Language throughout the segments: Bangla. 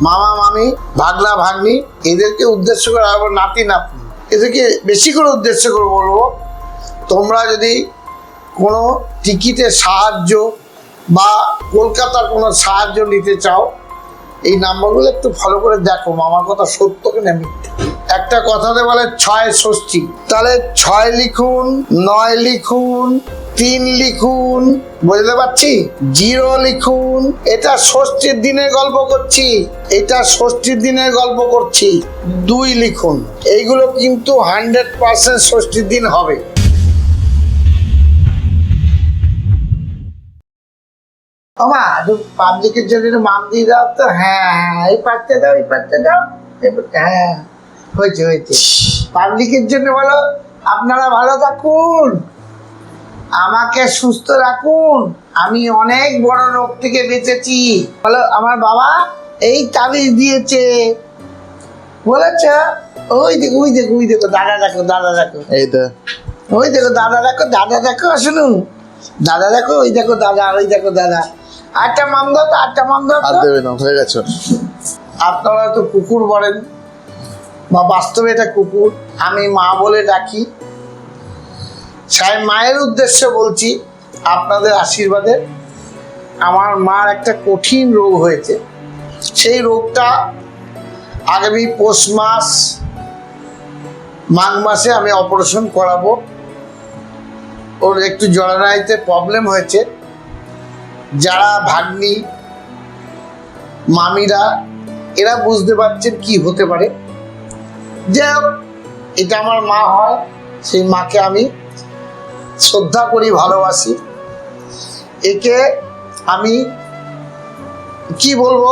মামা, মামি, ভাগনা, ভাগ্নি, এদেরকে উদ্দেশ্য করে আবার নাতি, নাতনি। এদেরকে বেশি করে উদ্দেশ্য করে বলব, তোমরা যদি কোনো টিকিটের সাহায্য বা কলকাতার কোনো সাহায্য নিতে চাও, এই নাম্বারগুলো একটু ফলো করে দেখো, মামার কথা সত্য কিনা মিথ্যে। একটা কথাতে বলে ছয় ষষ্ঠী। তাহলে ছয় লিখুন, নয় লিখুন তিন লিখুন বুঝতে পারছি? জিরো লিখুন এটা ষষ্ঠীর দিনের গল্প করছি এটা ষষ্ঠীর দিনের গল্প করছি দুই লিখুন এইগুলো কিন্তু হান্ড্রেড পার্সেন্ট ষষ্ঠীর দিন হবে। ওমা পাবলিকের জন্য মান দিয়ে দাও তো হ্যাঁ হ্যাঁ এই পাঠটা দাও এই পাঠটা দাও হ্যাঁ হয়েছে হয়েছে। পাবলিকের জন্য বলো আপনারা ভালো থাকুন। আমাকে সুস্থ রাখুন। আমি অনেক বড় রোগ থেকে বেঁচেছি। বলো আমার বাবা এই তাবিজ দিয়েছে। বলেছ ওই দেখো ওই দেখো ওই দেখো দাদা দেখো দাদা দেখো। এই তো ওই দেখো দাদা দেখো দাদা দেখো শুনুন দাদা দেখো ওই দেখো দাদা ওই দেখো দাদা। আটটা মাম দাও তো আটটা মাম দাও আর দেবে না হয়ে গেছে। আপনারা তো কুকুর বলেন বা বাস্তবে এটা কুকুর। আমি মা বলে ডাকি। সাহেব মায়ের উদ্দেশ্যে বলছি, আপনাদের আশীর্বাদে আমার মার একটা কঠিন রোগ হয়েছে। সেই রোগটা আগামী পৌষ মাস, মাঘ মাসে আমি অপারেশন করাবো। ওর একটু জরানাইতে প্রবলেম হয়েছে। যারা ভাগ্নি, মামিরা, এরা বুঝতে পারছেন কি হতে পারে। হোক, এটা আমার মা হয়, সেই মাকে আমি শ্রদ্ধা করি, ভালোবাসি। একে আমি কি বলব?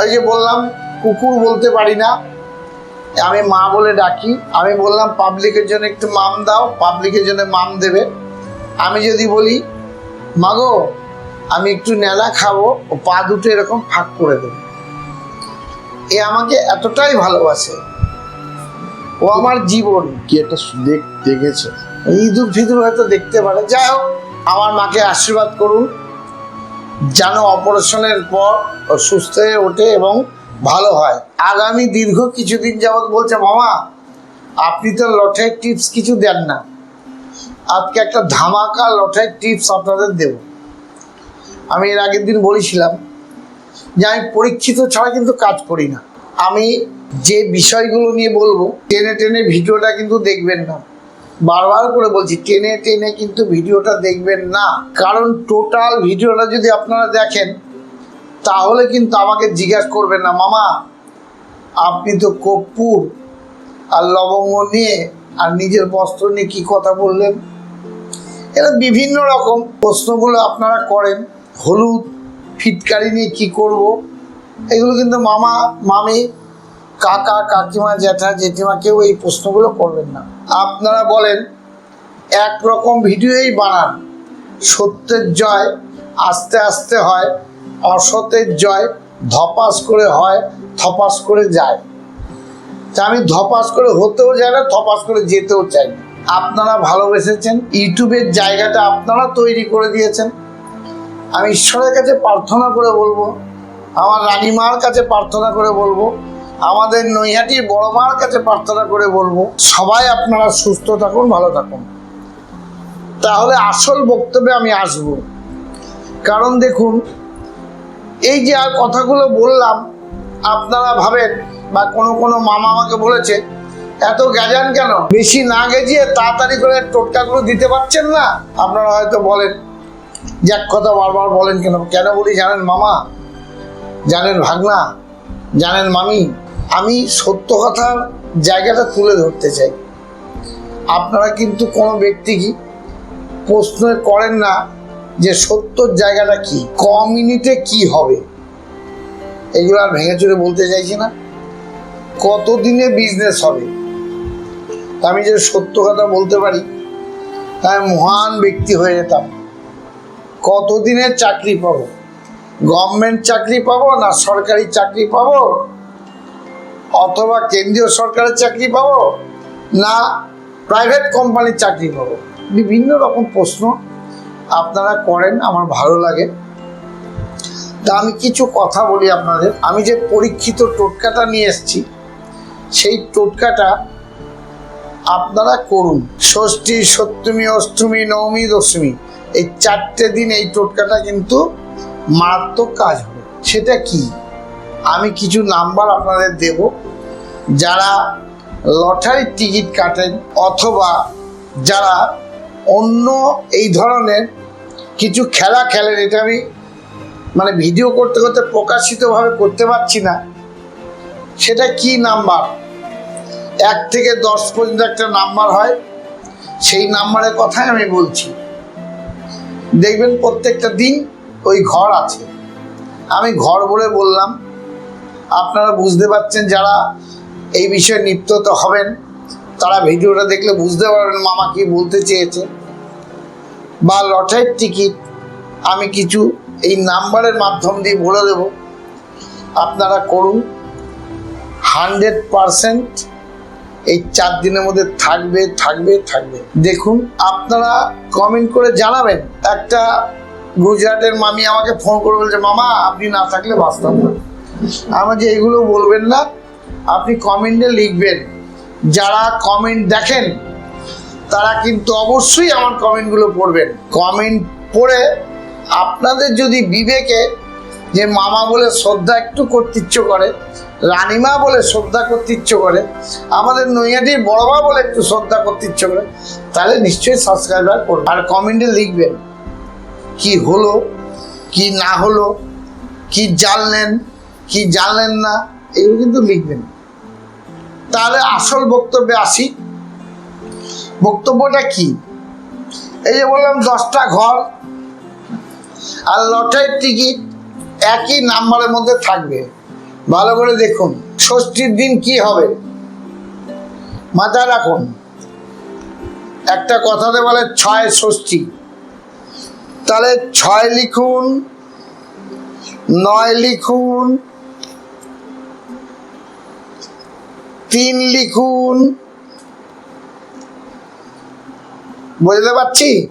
ওই যে বললাম, কুকুর বলতে পারি না। আমি মা বলে ডাকি। আমি বললাম, পাবলিকের জন্য একটু মাম দাও, পাবলিকের জন্য মাম দেবে। আমি যদি বলি, মাগো, আমি একটু নেলা খাব, ও পা দুটো এরকম ফাঁক করে দেবে। এ আমাকে এতটাই ভালোবাসে। ও আমার জীবন। কি একটা দেখেছে। ইঁদুর ফিদুর হয়তো দেখতে পারে যাই হোক, আমার মাকে আশীর্বাদ করুন, যেন অপারেশনের পর সুস্থ হয়ে ওঠে এবং ভালো হয়। আগামী দীর্ঘ কিছুদিন যাবৎ বলছে, মামা, আপনি তো লটারির টিপস কিছু দেন না। আজকে একটা ধামাকা লটারির টিপস আপনাদের দেব। আমি এর আগের দিন বলেছিলাম যে, আমি পরীক্ষিত ছাড়া কিন্তু কাজ করি না। আমি যে বিষয়গুলো নিয়ে বলব, টেনে টেনে ভিডিওটা কিন্তু দেখবেন না। বারবার করে বলছি, টেনে টেনে কিন্তু ভিডিওটা দেখবেন না। কারণ টোটাল ভিডিওটা যদি আপনারা দেখেন, তাহলে কিন্তু আমাকে জিজ্ঞাসা করবেন না, মামা, আপনি তো কর্পূর আর লবঙ্গ নিয়ে আর নিজের বস্ত্র নিয়ে কি কথা বললেন? এরা বিভিন্ন রকম প্রশ্নগুলো আপনারা করেন, হলুদ, ফিটকারি নিয়ে কি করব? এগুলো কিন্তু মামা, মামি, কাকা, কাকিমা, জ্যাঠা, জেঠিমা কেউ এই প্রশ্নগুলো করবেন না। আপনারা বলেন, একরকম ভিডিওই বানান। সত্যের জয়, আস্তে আস্তে হয়, অসতের জয়, ধপাস করে হয় থপাস করে যায়। তা আমি ধপাস করে হতেও চাই না থপাস করে যেতেও চাই আপনারা ভালোবেসেছেন, ইউটিউবের জায়গাটা আপনারা তৈরি করে দিয়েছেন। আমি ঈশ্বরের কাছে প্রার্থনা করে বলব, আমার রানীমার কাছে প্রার্থনা করে বলব আমাদের নৈহাটির বড় মার কাছে প্রার্থনা করে বলব, সবাই আপনারা সুস্থ থাকুন, ভালো থাকুন। তাহলে আসল বক্তব্যে আমি আসব। কারণ দেখুন, এই যে আর কথাগুলো বললাম, আপনারা ভাবেন বা কোনো কোনো মামা আমাকে বলেছে, এত গ্যাজান কেন? বেশি না গেজিয়ে তাড়াতাড়ি করে টোটকাগুলো দিতে পারছেন না? আপনারা হয়তো বলেন যে এক কথা বারবার বলেন কেন? কেন বলি জানেন মামা? জানেন ভাগনা? জানেন মামি? আমি সত্য কথার জায়গাটা তুলে ধরতে চাই। আপনারা কিন্তু কোনো ব্যক্তি কি প্রশ্ন করেন না যে সত্যর জায়গাটা কি? ক মিনিটে কি হবে? এগুলো আর ভেঙে চুরে বলতে চাইছি না। কতদিনে বিজনেস হবে? আমি যে সত্য কথা বলতে পারি তাই মহান ব্যক্তি হয়ে যেতাম। কতদিনের চাকরি পাবো? গভর্নমেন্ট চাকরি পাবো না সরকারি চাকরি পাবো? অথবা কেন্দ্রীয় সরকারের চাকরি পাবো না প্রাইভেট কোম্পানির চাকরি পাবো? বিভিন্ন রকম প্রশ্ন আপনারা করেন, আমার ভালো লাগে। তা আমি কিছু কথা বলি আপনাদের। আমি যে পরীক্ষিত টোটকাটা নিয়ে এসেছি, সেই টোটকাটা আপনারা করুন। ষষ্ঠী, সপ্তমী, অষ্টমী, নবমী, দশমী, এই চারটে দিন এই টোটকাটা কিন্তু মারাত্মক কাজ হবে। সেটা কি? আমি কিছু নাম্বার আপনাদের দেব। যারা লটারির টিকিট কাটেন অথবা যারা অন্য এই ধরনের কিছু খেলা খেলেন, এটা আমি মানে ভিডিও করতে করতে প্রকাশিতভাবে করতে পারছি না, সেটা কি নাম্বার? এক থেকে দশ পর্যন্ত একটা নাম্বার হয়, সেই নাম্বারের কথাই আমি বলছি। দেখবেন প্রত্যেকটা দিন ওই ঘর আছে। আমি ঘর বলে বললাম আপনারা বুঝতে পারছেন যারা এই বিষয়ে নিত্যত হবেন, তারা ভিডিওটা দেখলে বুঝতে পারবেন মামা কি বলতে চেয়েছে। বা লটারির টিকিট আমি কিছু এই নাম্বারের মাধ্যম দিয়ে বলে দেব। আপনারা করুন। হান্ড্রেড পারসেন্ট এই চার দিনের মধ্যে থাকবে থাকবে থাকবে। দেখুন, আপনারা কমেন্ট করে জানাবেন। একটা গুজরাটের মামি আমাকে ফোন করে বলছে, মামা, আপনি না থাকলে বাঁচতাম না। আমার যে এগুলো বলবেন না, আপনি কমেন্টে লিখবেন। যারা কমেন্ট দেখেন, তারা কিন্তু অবশ্যই আমার কমেন্টগুলো পড়বেন। কমেন্ট পড়ে আপনাদের যদি বিবেকে যে মামা বলে শ্রদ্ধা একটু করতে ইচ্ছে করে, রানিমা বলে শ্রদ্ধা করতে ইচ্ছে করে, আমাদের নৈয়াটির বড়মা বলে একটু শ্রদ্ধা করতে ইচ্ছে করে, তাহলে নিশ্চয়ই সাবস্ক্রাইবার করবেন। আর কমেন্টে লিখবেন, কি হলো, কি না হলো, কি জানলেন কি জানলেন না, এগুলো কিন্তু লিখবেন। তাহলে আসল বক্তব্যে আসি। বক্তব্যটা কি? এই যে বললাম দশটা ঘর আর লটারির টিকিট একই নাম্বারের মধ্যে থাকবে। ভালো করে দেখুন, ষষ্ঠীর দিন কি হবে? মাথায় রাখুন, একটা কথাতে বলে ছয় ষষ্ঠী। তাহলে ছয় লিখুন, নয় লিখুন তিন লিখুন। বুঝতে পারছি?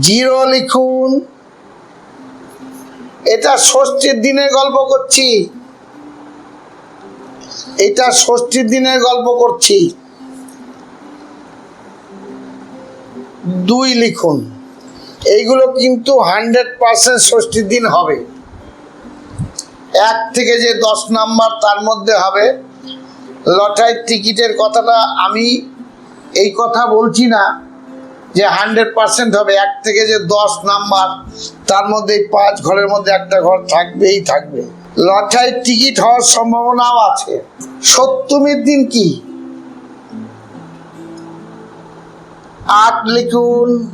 জিরো লিখুন। এটা ষষ্ঠীর দিনের গল্প করছি। এটা ষষ্ঠীর দিনের গল্প করছি। দুই লিখুন। এইগুলো কিন্তু হান্ড্রেড পার্সেন্ট ষষ্ঠীর দিন হবে। এক থেকে যে দশ নাম্বার তার মধ্যে হবে। লটারির টিকিটের কথাটা আমি এই কথা বলছি না যে হান্ড্রেড পার্সেন্ট হবে। এক থেকে যে দশ নাম্বার, তার মধ্যে পাঁচ ঘরের মধ্যে একটা ঘর থাকবেই থাকবে। লটারির টিকিট হওয়ার সম্ভাবনাও আছে। সপ্তমীর দিন কি? আট লিখুন,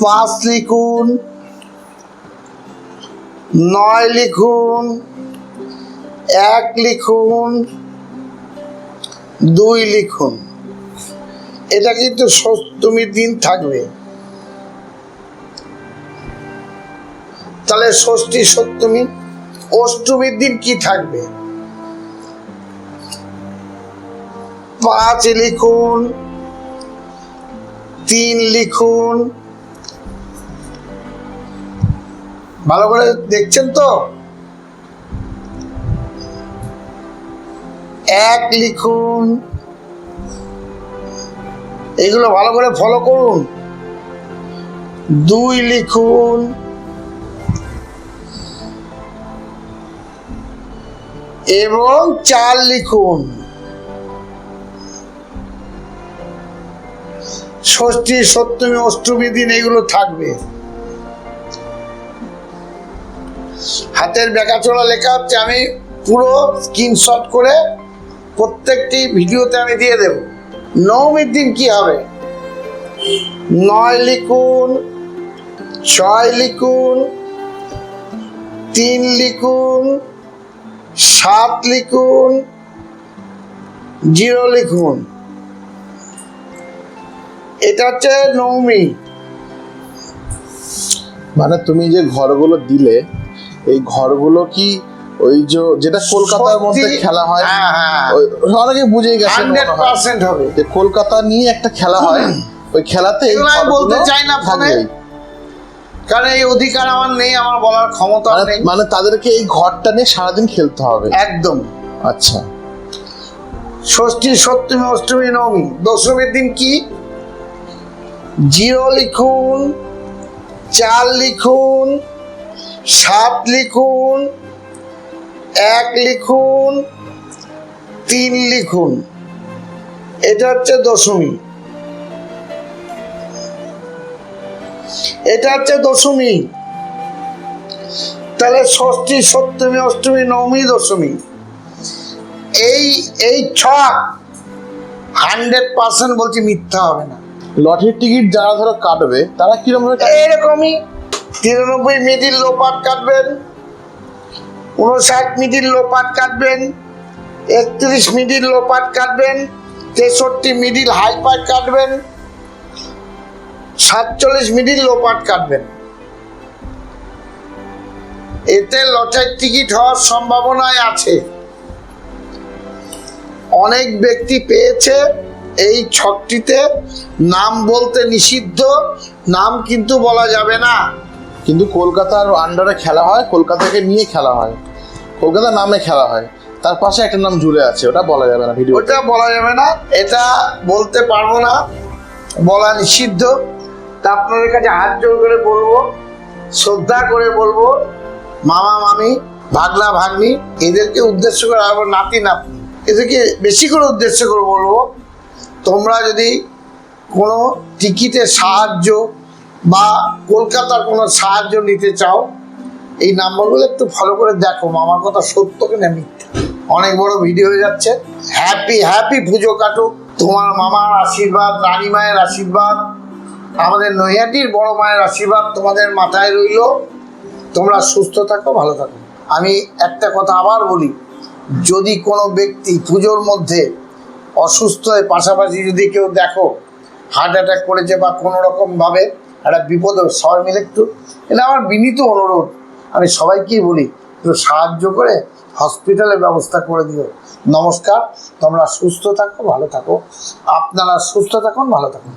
পাঁচ লিখুন, নয় লিখুন, এক লিখুন দুই লিখুন। এটা কিন্তু সপ্তমীর দিন থাকবে। তাহলে ষষ্ঠী, সপ্তমী, অষ্টমীর দিন কি থাকবে? পাঁচ লিখুন, তিন লিখুন। ভালো করে দেখছেন তো? এক লিখুন। এগুলো ভালো করে ফলো করুন। দুই লিখুন। এবং চার লিখুন। ষষ্ঠী, সপ্তমী, অষ্টমী দিন এগুলো থাকবে। হাতের বেকাচোড়া লেখা হচ্ছে, আমি পুরো স্ক্রিনশট করে প্রত্যেকটি ভিডিওতে আমি দিয়ে দেব। নবমীর দিন কি হবে? নয় লিখুন, ছয় লিখুন, তিন লিখুন, সাত লিখুন, জিরো লিখুন। এটা হচ্ছে নবমী। মানে তুমি যে ঘরগুলো দিলে, এই ঘরগুলো কি ওই যে যেটা কলকাতার মধ্যে খেলা হয় অনেকে বুঝেই গেছে হবে। যে কলকাতা নিয়ে একটা খেলা হয় ওই খেলাতে আমি বলতে চাই না ফোনে। কারণ এই অধিকার আমার নেই আমার বলার ক্ষমতা মানে- নেই। মানে তাদেরকে এই ঘরটা নিয়ে সারাদিন খেলতে হবে। একদম। আচ্ছা। ষষ্ঠী সপ্তমী অষ্টমী নবমী। দশমীর দিন কি? জিরো লিখুন চার লিখুন সাত লিখুন এক লিখুন তিন লিখুন। এটা হচ্ছে দশমী। এটা হচ্ছে দশমী। তাহলে ষষ্ঠী সপ্তমী অষ্টমী নবমী দশমী। এই এই ছক হান্ড্রেড পার্সেন্ট বলছি মিথ্যা হবে না। লটারির টিকিট যারা ধরো কাটবে তারা কীরকম এরকমই তিরানব্বই মিডিল লো পাট কাটবেন। উনষাট মিডিল লো পাট কাটবেন, একত্রিশ মিডিল লো পাট কাটবেন, তেষট্টি মিডিল হাই কাটবেন, সাতচল্লিশ মিডিল লো পাট কাটবেন। এতে লটারির টিকিট হওয়ার সম্ভাবনায় আছে। অনেক ব্যক্তি পেয়েছে এই ছকটিতে, নাম বলতে নিষিদ্ধ, নাম কিন্তু বলা যাবে না। কিন্তু কলকাতার আন্ডারে খেলা হয়, কলকাতাকে নিয়ে খেলা হয়। কলকাতার নামে খেলা হয়। তার পাশে একটা নাম জুড়ে আছে, ওটা বলা যাবে না ভিডিও ওটা বলা যাবে না, এটা বলতে পারব না, বলা নিষিদ্ধ। তা আপনাদের কাছে হাত জোর করে বলব, শ্রদ্ধা করে বলব, মামা, মামি, ভাগনা, ভাগ্নি, এদেরকে উদ্দেশ্য করে আবার নাতি, নাতনি, এদেরকে বেশি করে উদ্দেশ্য করে বলব, তোমরা যদি কোনো টিকিটের সাহায্য বা কলকাতার কোনো সাহায্য নিতে চাও, এই নাম্বারগুলো একটু ফলো করে দেখো। মামার কথা সত্য কিনা মিথ্যা। অনেক বড় ভিডিও হয়ে যাচ্ছে। হ্যাপি হ্যাপি পুজো কাটুক। তোমার মামার আশীর্বাদ রানী মায়ের আশীর্বাদ, আমাদের নৈহাটির বড় মায়ের আশীর্বাদ তোমাদের মাথায় রইল। তোমরা সুস্থ থাকো, ভালো থাকো। আমি একটা কথা আবার বলি, যদি কোনো ব্যক্তি পুজোর মধ্যে অসুস্থ হয়ে পাশাপাশি যদি কেউ দেখো হার্ট অ্যাটাক করেছে বা কোনো রকমভাবে একটা বিপদ হবে, সবাই মিলে একটু। এটা আমার বিনীত অনুরোধ। আমি সবাইকেই বলি একটু সাহায্য করে হসপিটালের ব্যবস্থা করে দিও। নমস্কার তোমরা সুস্থ থাকো ভালো থাকো। আপনারা সুস্থ থাকুন ভালো থাকুন।